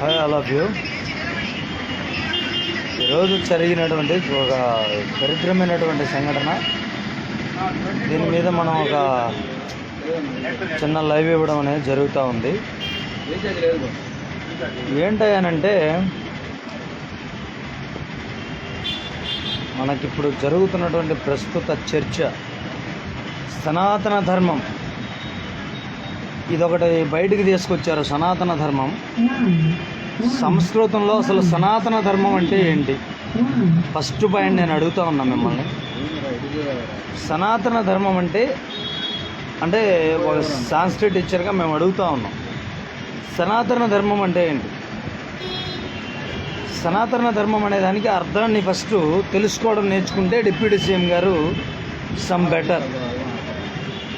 Hi all of you ఈరోజు జరిగినటువంటి ఒక దరిద్రమైనటువంటి సంఘటన. దీని మీద మనం ఒక చిన్న లైవ్ ఇవ్వడం అనేది జరుగుతూ ఉంది. ఏంటయ్యానంటే మనకిప్పుడు జరుగుతున్నటువంటి ప్రస్తుత చర్చ సనాతన ధర్మం. ఇదొకటి బయటికి తీసుకొచ్చారు సనాతన ధర్మం. సంస్కృతంలో అసలు సనాతన ధర్మం అంటే ఏంటి? ఫస్ట్ పాయింట్ నేను అడుగుతా ఉన్నా మిమ్మల్ని. సనాతన ధర్మం అంటే అంటే ఒక సాంస్క్రిట్ టీచర్గా మేము అడుగుతా ఉన్నాం. సనాతన ధర్మం అంటే ఏంటి? సనాతన ధర్మం అనే దానికి అర్థాన్ని ఫస్ట్ తెలుసుకోవడం నేర్చుకుంటే డిప్యూటీ సీఎం గారు సమ్ బెటర్.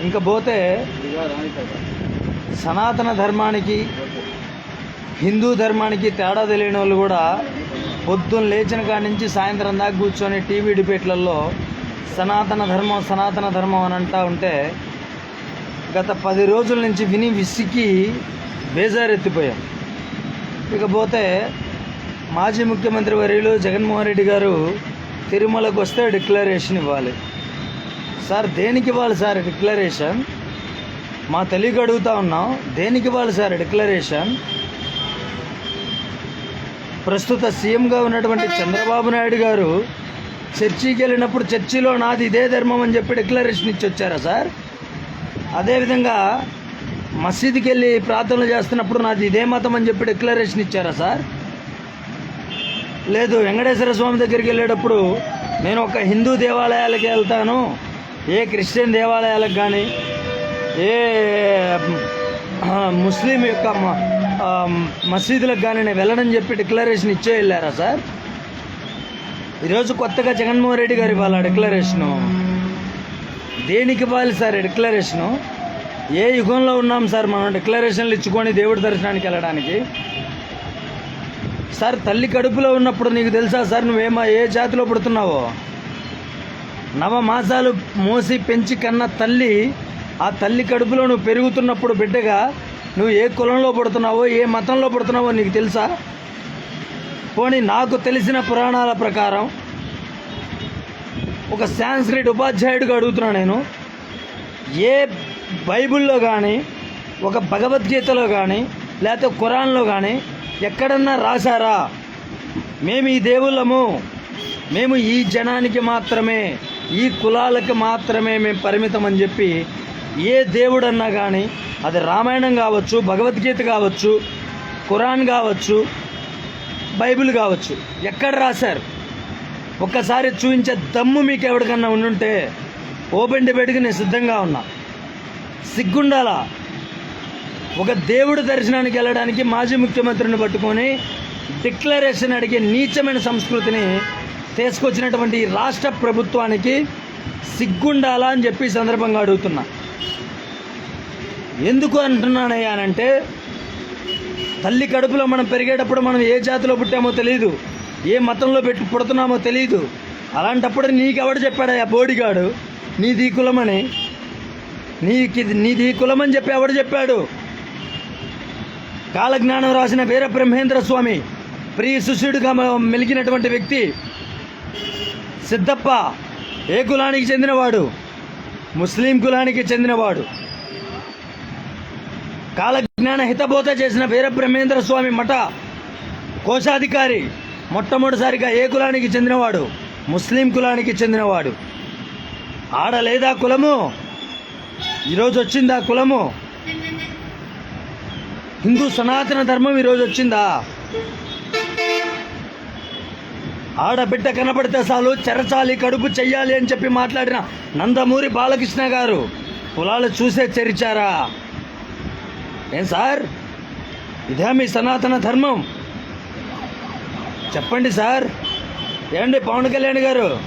ఇంకా పోతే సనాతన ధర్మానికి హిందూ ధర్మానికి తేడా తెలియని వాళ్ళు కూడా పొద్దున్న లేచిన కాడి నుంచి సాయంత్రం దాకా కూర్చొని టీవీ డిబేట్లలో సనాతన ధర్మం సనాతన ధర్మం అని అంటా ఉంటే గత పది రోజుల నుంచి విని విసికి బేజారెత్తిపోయాం. ఇకపోతే మాజీ ముఖ్యమంత్రి వర్యులు జగన్మోహన్ రెడ్డి గారు తిరుమలకు వస్తే డిక్లరేషన్ ఇవ్వాలి. సార్ దేనికి ఇవ్వాలి సార్ డిక్లరేషన్? మా తెలియక అడుగుతా ఉన్నాం దేనికి ఇవ్వాలి సార్ డిక్లరేషన్? ప్రస్తుత సీఎంగా ఉన్నటువంటి చంద్రబాబు నాయుడు గారు చర్చికి వెళ్ళినప్పుడు చర్చిలో నాది ఇదే ధర్మం అని చెప్పి డిక్లరేషన్ ఇచ్చి వచ్చారా సార్? అదేవిధంగా మసీదుకి వెళ్ళి ప్రార్థనలు చేస్తున్నప్పుడు నాది ఇదే మతం అని చెప్పి డిక్లరేషన్ ఇచ్చారా సార్? లేదు వెంకటేశ్వర స్వామి దగ్గరికి వెళ్ళేటప్పుడు నేను ఒక హిందూ దేవాలయాలకి వెళ్తాను ఏ క్రిస్టియన్ దేవాలయాలకు కానీ ఏ ముస్లిం యొక్క మసీదులకు కానీ నేను వెళ్ళడం చెప్పి డిక్లరేషన్ ఇచ్చే వెళ్ళారా సార్? ఈరోజు కొత్తగా జగన్మోహన్ రెడ్డి గారు ఇవ్వాలి డిక్లరేషను. దేనికి ఇవ్వాలి సార్ డిక్లరేషను? ఏ యుగంలో ఉన్నాం సార్ మనం డిక్లరేషన్లు ఇచ్చుకొని దేవుడి దర్శనానికి వెళ్ళడానికి? సార్ తల్లి కడుపులో ఉన్నప్పుడు నీకు తెలుసా సార్ నువ్వేమో ఏ జాతిలో పుడుతున్నావో? నవ మాసాలు మోసి పెంచి కన్న తల్లి ఆ తల్లి కడుపులో నువ్వు పెరుగుతున్నప్పుడు బిడ్డగా నువ్వు ఏ కులంలో పుడుతున్నావో ఏ మతంలో పుడుతున్నావో నీకు తెలుసా? పోనీ నాకు తెలిసిన పురాణాల ప్రకారం ఒక సాంస్క్రిట్ ఉపాధ్యాయుడిగా అడుగుతున్నా నేను. ఏ బైబిల్లో కానీ ఒక భగవద్గీతలో కానీ లేకపోతే ఖురాన్లో కానీ ఎక్కడన్నా రాశారా? మేము ఈ దేవుళ్ళము. మేము ఈ జనానికి మాత్రమే ఈ కులాలకు మాత్రమే మేము పరిమితం అని చెప్పి ఏ దేవుడన్నా కానీ అది రామాయణం కావచ్చు భగవద్గీత కావచ్చు ఖురాన్ కావచ్చు బైబిల్ కావచ్చు. ఎక్కడ రాశారు? ఒక్కసారి చూపించే దమ్ము మీకు ఎవరికన్నా ఉండుంటే ఓపెన్ డిబేట్కి నేను సిద్ధంగా ఉన్నా. సిగ్గుండాలా? ఒక దేవుడి దర్శనానికి వెళ్ళడానికి మాజీ ముఖ్యమంత్రిని పట్టుకొని డిక్లరేషన్ అడిగే నీచమైన సంస్కృతిని తీసుకొచ్చినటువంటి ఈ రాష్ట్ర ప్రభుత్వానికి సిగ్గుండాలా అని చెప్పి సందర్భంగా అడుగుతున్నా. ఎందుకు అంటున్నానయ్యా అంటే తల్లి కడుపులో మనం పెరిగేటప్పుడు మనం ఏ జాతిలో పుట్టామో తెలియదు ఏ మతంలో పెట్టి పుడుతున్నామో తెలియదు అలాంటప్పుడు నీకెవడు చెప్పాడయ్యా? బోడిగాడు. నీది ఈ కులమని. నీకి నీది ఈ కులమని చెప్పి ఎవడు చెప్పాడు? కాలజ్ఞానం రాసిన వీర బ్రహ్మేంద్ర స్వామి ప్రియ శిష్యుడిగా మెలిగినటువంటి వ్యక్తి. సిద్ధప్ప ఏ కులానికి చెందినవాడు? ముస్లిం కులానికి చెందినవాడు. కాలజ్ఞాన హితబోధ చేసిన వీరబ్రహ్మేంద్ర స్వామి మఠ కోశాధికారి మొట్టమొదటిసారిగా ఏ కులానికి చెందినవాడు? ముస్లిం కులానికి చెందినవాడు. ఆడ లేదా కులము? ఈరోజు వచ్చిందా కులము? హిందూ సనాతన ధర్మం ఈరోజు వచ్చిందా? ఆడబిడ్డ కనపడితే చాలు చెరచాలి కడుపు చెయ్యాలి అని చెప్పి మాట్లాడిన నందమూరి బాలకృష్ణ గారు కులాలు చూసే చరిచారా ఏం సార్? ఇదే మీ సనాతన ధర్మం. చెప్పండి సార్. ఏమండి పవన్ కళ్యాణ్ గారు?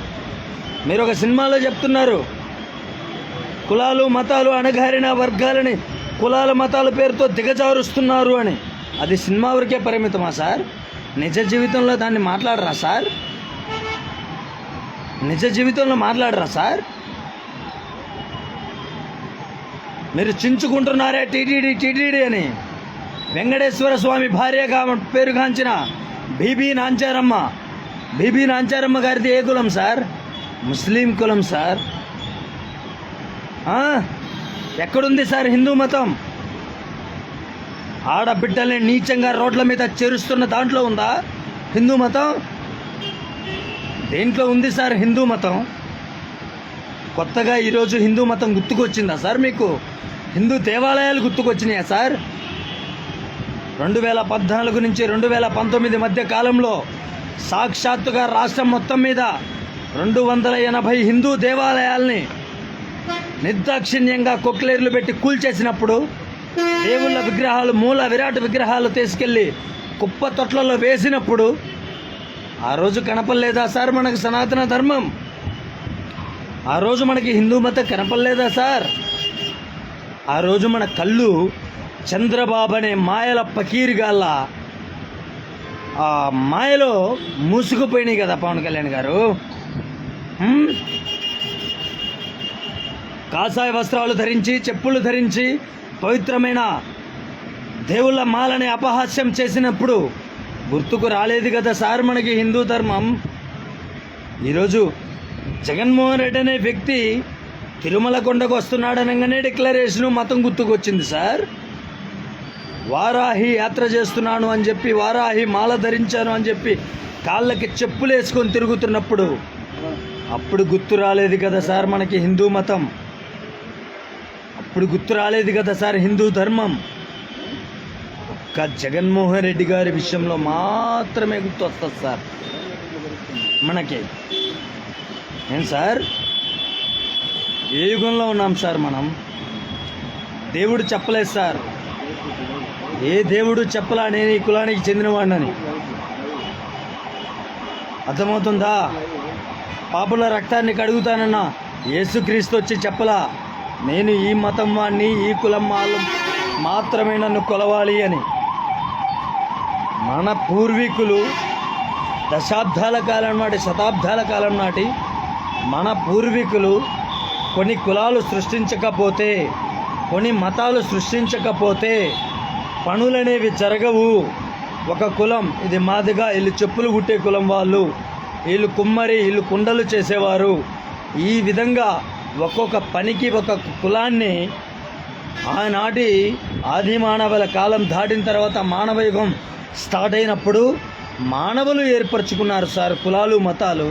మీరు ఒక సినిమాలో చెప్తున్నారు. కులాలు మతాలు అణగారిన వర్గాలని కులాల మతాల పేరుతో దిగజారుస్తున్నారు అని. అది సినిమా వరకే పరిమితమా సార్? నిజ జీవితంలో దాన్ని మాట్లాడరా సార్? నిజ జీవితంలో మాట్లాడరా సార్? మీరు చించుకుంటున్నారే టీటీడీ టీటీడీ అని. వెంకటేశ్వర స్వామి భార్యగా పేరుగాంచిన బీబీ నాంచారమ్మ. బీబీ నాంచారమ్మ గారిది ఏ కులం సార్? ముస్లిం కులం సార్. ఎక్కడుంది సార్ హిందూ మతం? ఆడబిడ్డల్ని నీచంగా రోడ్ల మీద చేరుస్తున్న దాంట్లో ఉందా హిందూ మతం? దేంట్లో ఉంది సార్ హిందూ మతం? కొత్తగా ఈరోజు హిందూ మతం గుర్తుకొచ్చిందా సార్ మీకు? హిందూ దేవాలయాలు గుర్తుకొచ్చినాయా సార్? రెండు వేల పద్నాలుగు నుంచి రెండు వేల పంతొమ్మిది మధ్య కాలంలో సాక్షాత్తుగా రాష్ట్రం మొత్తం మీద రెండు వందల ఎనభై హిందూ దేవాలయాల్ని నిర్దాక్షిణ్యంగా కొక్లేర్లు పెట్టి కూల్చేసినప్పుడు దేవుళ్ళ విగ్రహాలు మూల విరాట్ విగ్రహాలు తీసుకెళ్ళి కుప్ప తొట్లలో వేసినప్పుడు ఆ రోజు కనపడలేదా సార్ మనకు సనాతన ధర్మం? ఆ రోజు మనకి హిందూ మతం కనపడలేదా సార్? ఆ రోజు మన కళ్ళు చంద్రబాబు అనే మాయల పకీరుగాళ్ళ ఆ మాయలో మూసుకుపోయినాయి కదా పవన్ కళ్యాణ్ గారు. కాసాయ కాషాయ వస్త్రాలు ధరించి చెప్పులు ధరించి పవిత్రమైన దేవుళ్ళ మాలని అపహాస్యం చేసినప్పుడు గుర్తుకు రాలేదు కదా సార్ మనకి హిందూ ధర్మం? ఈరోజు జగన్మోహన్ రెడ్డి అనే వ్యక్తి తిరుమల కొండకు వస్తున్నాడనగానే డిక్లరేషను మతం గుర్తుకొచ్చింది సార్. వారాహి యాత్ర చేస్తున్నాను అని చెప్పి వారాహి మాల ధరించాను అని చెప్పి కాళ్ళకి చెప్పులు వేసుకొని తిరుగుతున్నప్పుడు అప్పుడు గుర్తు రాలేదు కదా సార్ మనకి హిందూ మతం. అప్పుడు గుర్తు రాలేదు కదా సార్ హిందూ ధర్మం. ఒక్క జగన్మోహన్ రెడ్డి గారి విషయంలో మాత్రమే గుర్తు వస్తుంది సార్. మనకి ఏం సార్? ఏ యుగంలో ఉన్నాం సార్ మనం? దేవుడు చెప్పలేదు సార్. ఏ దేవుడు చెప్పలా నేను ఈ కులానికి చెందినవాడినని? అర్థమవుతుందా? పాపుల రక్తాన్ని కడుగుతానన్న యేసుక్రీస్తు వచ్చి చెప్పలా నేను ఈ మతం వాడిని ఈ కులం వాళ్ళు మాత్రమే నన్ను కొలవాలి అని. మన పూర్వీకులు దశాబ్దాల కాలం నాటి శతాబ్దాల కాలం నాటి మన పూర్వీకులు కొన్ని కులాలు సృష్టించకపోతే కొన్ని మతాలు సృష్టించకపోతే పనులనేవి జరగవు. ఒక కులం ఇది మాదిగా వీళ్ళు చెప్పులు కుట్టే కులం వాళ్ళు వీళ్ళు కుమ్మరి వీళ్ళు కుండలు చేసేవారు. ఈ విధంగా ఒక్కొక్క పనికి ఒక కులాన్ని ఆనాటి ఆది మానవుల కాలం దాటిన తర్వాత మానవయుగం స్టార్ట్ అయినప్పుడు మానవులు ఏర్పరచుకున్నారు సార్ కులాలు మతాలు.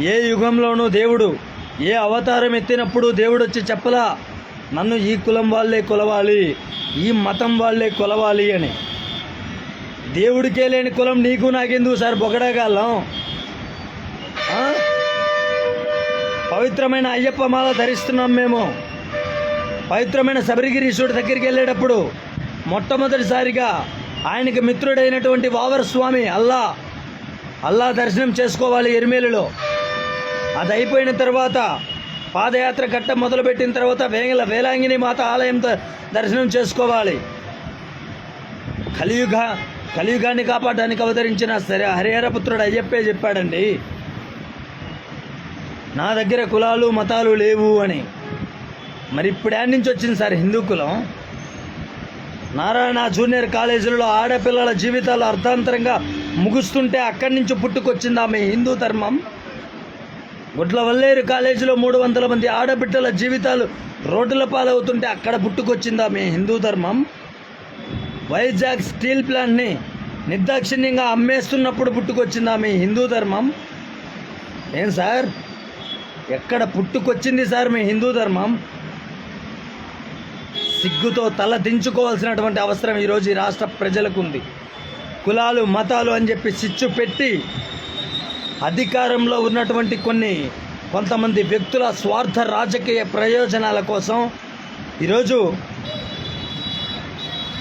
ఏ యుగంలోనూ దేవుడు ఏ అవతారం ఎత్తినప్పుడు దేవుడు వచ్చి చెప్పలా నన్ను ఈ కులం వాళ్ళే కొలవాలి ఈ మతం వాళ్ళే కొలవాలి అని. దేవుడికే లేని కులం నీకు నాకెందుకు సార్? బొగడగాలం పవిత్రమైన అయ్యప్ప మాల ధరిస్తున్నాం మేము. పవిత్రమైన శబరిగిరీశుడి దగ్గరికి వెళ్ళేటప్పుడు మొట్టమొదటిసారిగా ఆయనకి మిత్రుడైనటువంటి వావర్ స్వామి అల్లా అల్లా దర్శనం చేసుకోవాలి ఎరిమేలులో. అది అయిపోయిన తర్వాత పాదయాత్ర గట్ట మొదలుపెట్టిన తర్వాత వేంగల వేలాంగిని మాత ఆలయం ద- దర్శనం చేసుకోవాలి. కలియుగ కలియుగాన్ని కాపాడడానికి అవతరించిన సరే హరిహరపుత్రుడు అయ్యప్పే చెప్పాడండి. నా దగ్గర కులాలు మతాలు లేవు అని. మరి ఇప్పుడు యాడ్ నుంచి వచ్చింది సార్ హిందూ కులం. నారాయణ జూనియర్ కాలేజీలో ఆడపిల్లల జీవితాలు అర్థాంతరంగా ముగుస్తుంటే అక్కడి నుంచి పుట్టుకొచ్చింది ఆమె హిందూ ధర్మం. గుడ్లవల్లేరు కాలేజీలో మూడు వందల మంది ఆడబిడ్డల జీవితాలు రోడ్ల పాలవుతుంటే అక్కడ పుట్టుకొచ్చిందా మీ హిందూ ధర్మం? వైజాగ్ స్టీల్ ప్లాంట్ని నిర్దాక్షిణ్యంగా అమ్మేస్తున్నప్పుడు పుట్టుకొచ్చిందా మీ హిందూ ధర్మం? ఏం సార్? ఎక్కడ పుట్టుకొచ్చింది సార్ మీ హిందూ ధర్మం? సిగ్గుతో తల దించుకోవాల్సినటువంటి అవసరం ఈరోజు ఈ రాష్ట్ర ప్రజలకు ఉంది. కులాలు మతాలు అని చెప్పి చిచ్చు పెట్టి అధికారంలో ఉన్నటువంటి కొన్ని కొంతమంది వ్యక్తుల స్వార్థ రాజకీయ ప్రయోజనాల కోసం ఈరోజు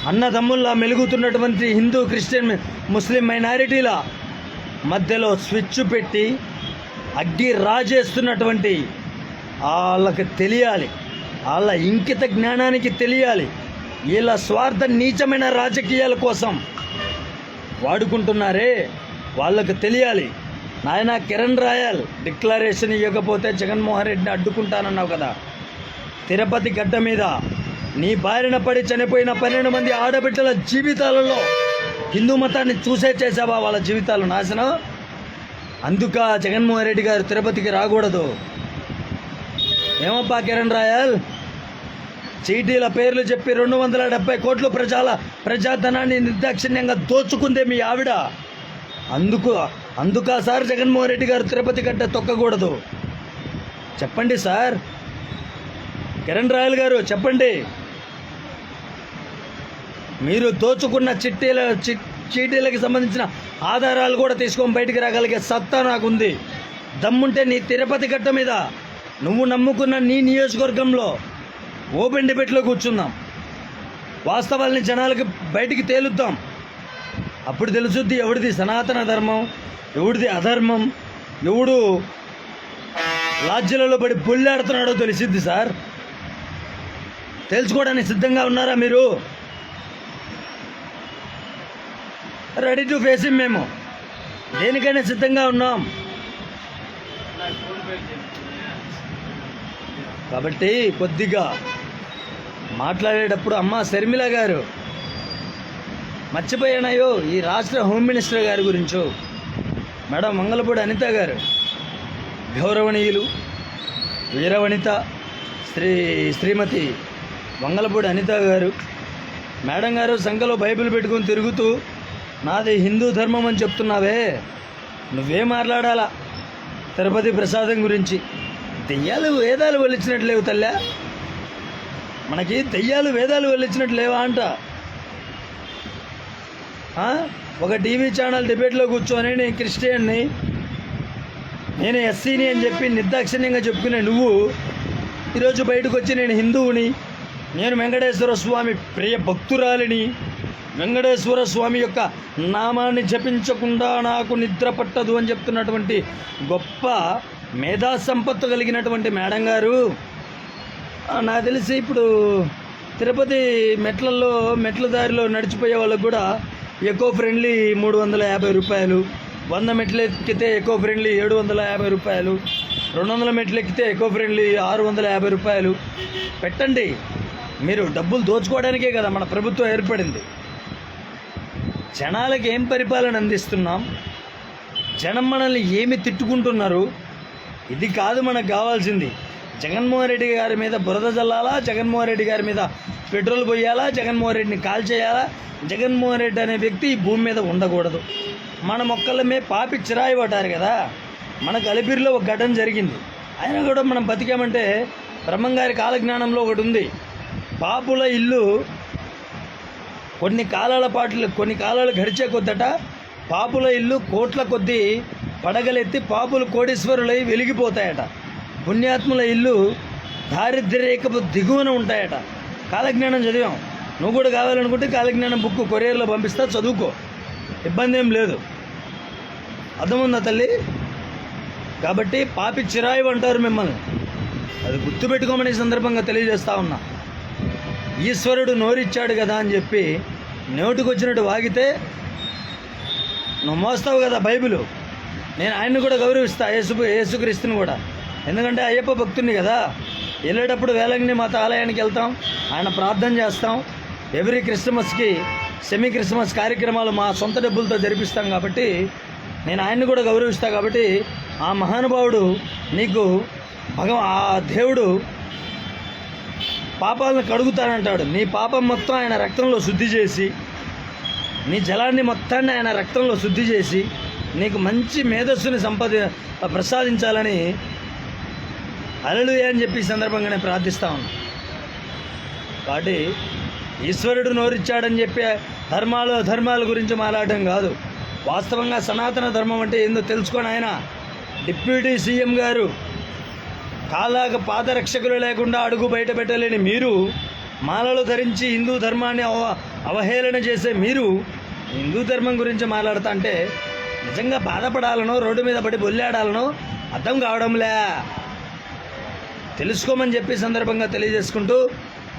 అన్నదమ్ముల్లా మెలుగుతున్నటువంటి హిందూ క్రిస్టియన్ ముస్లిం మైనారిటీల మధ్యలో స్విచ్ పెట్టి అగ్గి రాజేస్తున్నటువంటి వాళ్ళకి తెలియాలి. వాళ్ళ ఇంకిత జ్ఞానానికి తెలియాలి. వీళ్ళ స్వార్థ నీచమైన రాజకీయాల కోసం వాడుకుంటున్నారే వాళ్ళకు తెలియాలి. నాయన కిరణ్ రాయల్ డిక్లరేషన్ ఇవ్వకపోతే జగన్మోహన్ రెడ్డిని అడ్డుకుంటానన్నావు కదా. తిరుపతి గడ్డ మీద నీ బారిన పడి చనిపోయిన పన్నెండు మంది ఆడబిడ్డల జీవితాలలో హిందూ మతాన్ని చూసే చేసావా వాళ్ళ జీవితాలు నాశనం? అందుక జగన్మోహన్ రెడ్డి గారు తిరుపతికి రాకూడదు. ఏమప్పా కిరణ్ రాయల్? చీటీల పేర్లు చెప్పి రెండు వందల డెబ్బై కోట్లు ప్రజల ప్రజాధనాన్ని నిర్దాక్షిణ్యంగా దోచుకుందే మీ ఆవిడ. అందుకు అందుకు సార్ జగన్మోహన్ రెడ్డి గారు తిరుపతి గడ్డ తొక్కకూడదు. చెప్పండి సార్. కిరణ్ రాయల్ గారు చెప్పండి. మీరు దోచుకున్న చిట్టీల చీటీలకు సంబంధించిన ఆధారాలు కూడా తీసుకొని బయటికి రాగలిగే సత్తా నాకుంది. దమ్ముంటే నీ తిరుపతి గట్ట మీద. నువ్వు నమ్ముకున్న నీ నియోజకవర్గంలో ఓపెన్ డిబేట్లో కూర్చుందాం వాస్తవాల్ని జనాలకి బయటికి తేలుద్దాం. అప్పుడు తెలుసుద్ది ఎవడిది సనాతన ధర్మం ఎవడిది అధర్మం ఎవడు లాజ్యలలో పడి బొల్లాడుతున్నాడో తెలిసిద్ది సార్. తెలుసుకోవడానికి సిద్ధంగా ఉన్నారా మీరు? రెడీ టు ఫేస్ మేము. దేనికైనా సిద్ధంగా ఉన్నాం. కాబట్టి కొద్దిగా మాట్లాడేటప్పుడు అమ్మ శర్మిల గారు మర్చిపోయానయ్యో ఈ రాష్ట్ర హోమ్ మినిస్టర్ గారి గురించో. మేడం మంగళపూడి అనిత గారు గౌరవనీయులు వీరవనిత శ్రీ శ్రీమతి వంగలపూడి అనిత గారు మేడం గారు సంఖలో బైబిల్ పెట్టుకొని తిరుగుతూ నాది హిందూ ధర్మం అని చెప్తున్నావే. నువ్వే మాట్లాడాలా? తిరుపతి ప్రసాదం గురించి. దెయ్యాలు వేదాలు వల్లించినట్లు లేవు తల్లా. మనకి దెయ్యాలు వేదాలు వల్లించినట్లు లేవా అంట. ఒక టీవీ ఛానల్ డిబేట్లో కూర్చొని నేను క్రిస్టియన్ని నేను ఎస్సీని అని చెప్పి నిర్దాక్షిణ్యంగా చెప్పుకునే నువ్వు ఈరోజు బయటకు వచ్చి నేను హిందువుని నేను వెంకటేశ్వర స్వామి ప్రియ భక్తురాలిని వెంకటేశ్వర స్వామి యొక్క నామాన్ని జపించకుండా నాకు నిద్ర పట్టదు అని చెప్తున్నటువంటి గొప్ప మేధా సంపత్తు కలిగినటువంటి మేడం గారు. నాకు తెలిసి ఇప్పుడు తిరుపతి మెట్లలో మెట్ల దారిలో నడిచిపోయే వాళ్ళకు కూడా ఎకో ఫ్రెండ్లీ మూడు వందల యాభై రూపాయలు. వంద మెట్లు ఎక్కితే ఎకో ఫ్రెండ్లీ ఏడు వందల యాభై రూపాయలు. రెండు వందల మెట్లు ఎక్కితే ఎకో ఫ్రెండ్లీ ఆరు వందల యాభై రూపాయలు. పెట్టండి. మీరు డబ్బులు దోచుకోవడానికే కదా మన ప్రభుత్వం ఏర్పడింది. జనాలకి ఏం పరిపాలన అందిస్తున్నాం? జనం మనల్ని ఏమి తిట్టుకుంటున్నారు? ఇది కాదు మనకు కావాల్సింది. జగన్మోహన్ రెడ్డి గారి మీద బురద జల్లాలా? జగన్మోహన్ రెడ్డి గారి మీద పెట్రోల్ పోయాలా? జగన్మోహన్ రెడ్డిని కాల్ చేయాలా జగన్మోహన్ రెడ్డి అనే వ్యక్తి ఈ భూమి మీద ఉండకూడదు. మన మొక్కలమే పాపి చిరాయి పట్టారు కదా. మన కలిపిరిలో ఒక ఘటన జరిగింది. అయినా కూడా మనం బతికామంటే బ్రహ్మంగారి కాలజ్ఞానంలో ఒకటి ఉంది. పాపుల ఇల్లు కొన్ని కాలాల పాటలు కొన్ని కాలాలు గడిచే కొద్దట పాపుల ఇల్లు కోట్ల కొద్దీ పడగలెత్తి పాపులు కోటీశ్వరులై వెలిగిపోతాయట. పుణ్యాత్ముల ఇల్లు దారిద్ర్యరేఖపు దిగువన ఉంటాయట. కాలజ్ఞానం చదివాం. నువ్వు కూడా కావాలనుకుంటే కాలజ్ఞానం బుక్ కొరియర్లో పంపిస్తా చదువుకో. ఇబ్బంది ఏం లేదు. అర్థముందా తల్లి? కాబట్టి పాపి చిరాయి అంటారు మిమ్మల్ని. అది గుర్తుపెట్టుకోమని సందర్భంగా తెలియజేస్తా ఉన్నా. ఈశ్వరుడు నోరిచ్చాడు కదా అని చెప్పి నోటికొచ్చినట్టు వాగితే నువ్వు మోస్తావు కదా బైబిలు. నేను ఆయన్ని కూడా గౌరవిస్తా యేసు యేసుక్రీస్తుని కూడా. ఎందుకంటే అయ్యప్ప భక్తుని కదా. వెళ్ళేటప్పుడు వేలంగిని మాత ఆలయానికి వెళ్తాం. ఆయన ప్రార్థన చేస్తాం. ఎవ్రీ క్రిస్మస్కి సెమీ క్రిస్మస్ కార్యక్రమాలు మా సొంత డబ్బులతో జరిపిస్తాం కాబట్టి నేను ఆయన్ని కూడా గౌరవిస్తాను కాబట్టి ఆ మహానుభావుడు నీకు భగవ ఆ దేవుడు పాపాలను కడుగుతానంటాడు. నీ పాపం మొత్తం ఆయన రక్తంలో శుద్ధి చేసి నీ జలాన్ని మొత్తాన్ని ఆయన రక్తంలో శుద్ధి చేసి నీకు మంచి మేధస్సుని సంపాది ప్రసాదించాలని అలలు అని చెప్పి సందర్భంగానే సందర్భంగా ప్రార్థిస్తా కాబట్టి ఈశ్వరుడు నోరిచ్చాడని చెప్పే ధర్మాలు అధర్మాల గురించి మాట్లాడడం కాదు. వాస్తవంగా సనాతన ధర్మం అంటే ఏందో తెలుసుకొని ఆయన డిప్యూటీ సీఎం గారు కాలాక పాదరక్షకులు లేకుండా అడుగు బయట పెట్టలేని మీరు మాలలు ధరించి హిందూ ధర్మాన్ని అవ అవహేళన చేసే మీరు హిందూ ధర్మం గురించి మాట్లాడుతా అంటే నిజంగా బాధపడాలనో రోడ్డు మీద పడి బొల్లాడాలనో అర్థం కావడంలే. తెలుసుకోమని చెప్పి సందర్భంగా తెలియజేసుకుంటూ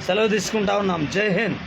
సెలవు తీసుకుంటా ఉన్నాం. జై హింద్.